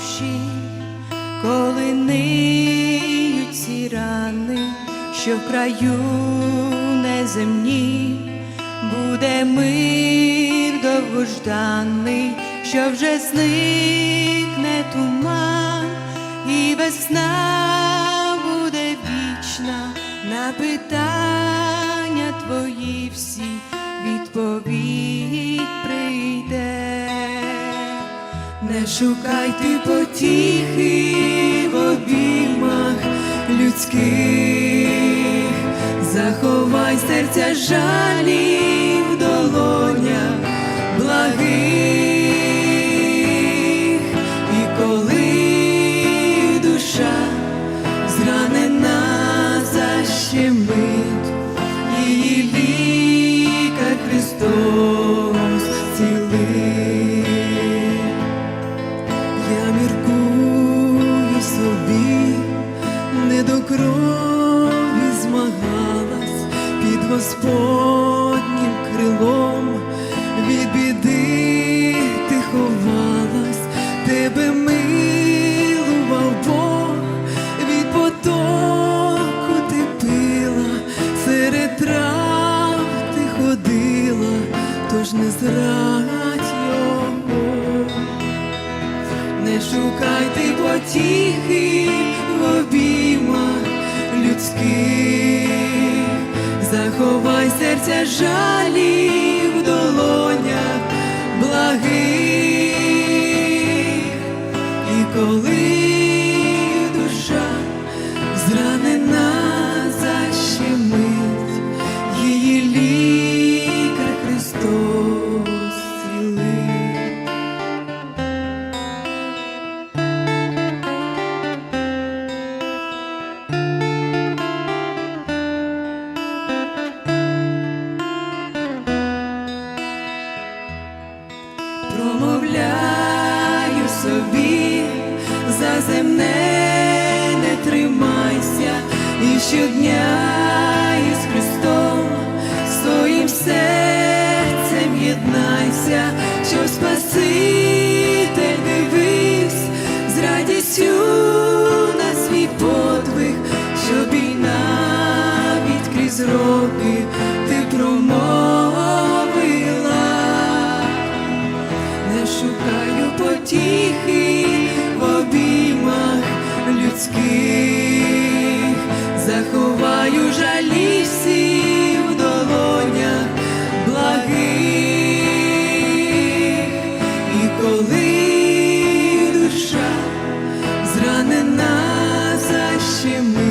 душі, коли ниють ці рани, що в краю неземні, буде мир довгожданий, що вже зникне туман, і весна буде вічна на питання твої всі відповідь Не шукай ти потіхи в обіймах людських, заховай серця жалі крилом, від біди ти ховалась, тебе милував Бог, від потоку ти пила, серед трав ти ходила, тож не зрадь його. Не шукайте потіхи в обіймах людських, заховай серця жалі в долонях благих, і коли Промовляю собі, за земне не тримайся, і щодня із Христом своїм серцем єднайся, що Спаситель з радістю на свій подвиг, щоб і навіть роки ти промовила. шукаю потіхи в обіймах людських, заховаю жалі в долонях благих, і коли душа зранена защими.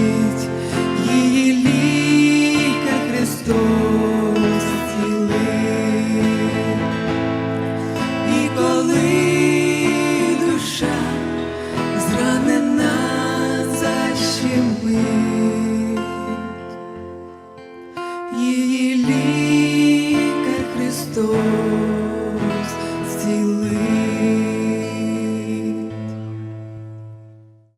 плаче мить, її лікар Христос.